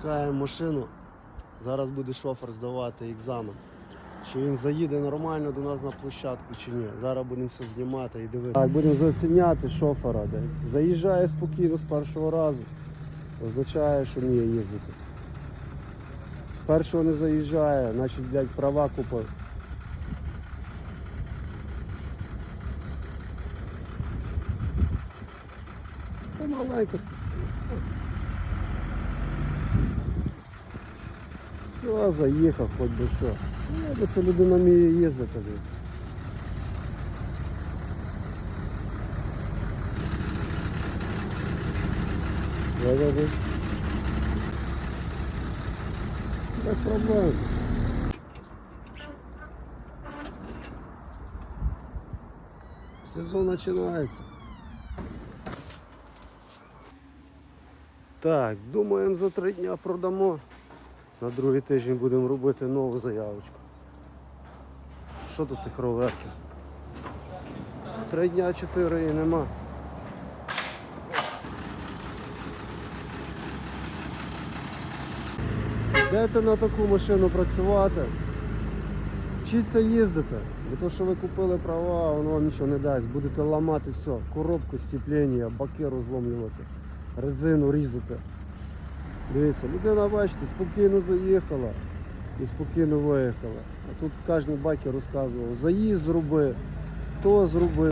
Чекаємо машину. Зараз буде шофер здавати екзамен. Чи він заїде нормально до нас на площадку чи ні. Зараз будемо все знімати і дивитися. Так, будемо заціняти шофера. Де. Заїжджає спокійно з першого разу. Означає, що вміє їздити. З першого не заїжджає, значить, блядь, права купив. Помаленько. Все, заїхав, хоч би що. Ну, бо що людина вміє їздити. блін. Да-да-да. Без проблем. Сезон починається. Так, думаємо за три дня продамо. На другий тиждень будемо робити нову заявочку. Що тут тих роверків? Три дня чотири і нема. Йдете на таку машину працювати. Вчіться їздити. Бо то, що ви купили права, воно вам нічого не дасть. Будете ламати все, коробку сцеплення, баки розломлювати, резину різати. Дивіться, людина, бачите, спокійно заїхала і спокійно виїхала. А тут кожен бакер розказував, заїзд зроби, то зроби.